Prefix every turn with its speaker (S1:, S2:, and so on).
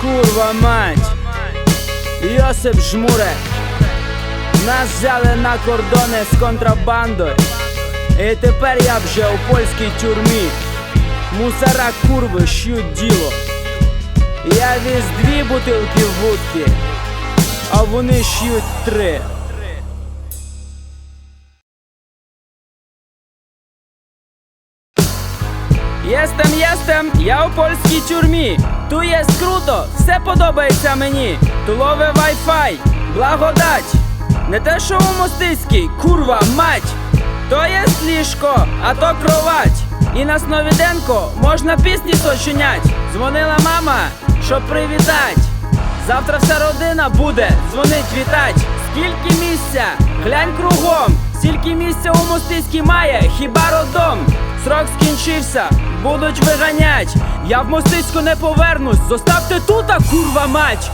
S1: курва мать. Йосип жмуре, Нас взяли на кордони з контрабандою. І тепер я вже у польській тюрмі. Мусора курви ш'ють діло. Я віз дві бутилки вудки, а вони щуть три. Єстем, єстем, я у польській тюрмі. Ту є круто, все подобається мені. Тулове вай-фай, благодать. Не те, що у мостицькій, курва, мать. То є ліжко, а то кровать. І на Сновіденко можна пісні сочинять. Дзвонила мама, щоб привітать. Завтра вся родина буде дзвонить вітать. Скільки місця? Глянь кругом. Скільки місця у мостицькій має, хіба родом? Срок скінчився, будуть виганять. Я в мостицьку не повернусь. Зоставте тута, курва мать.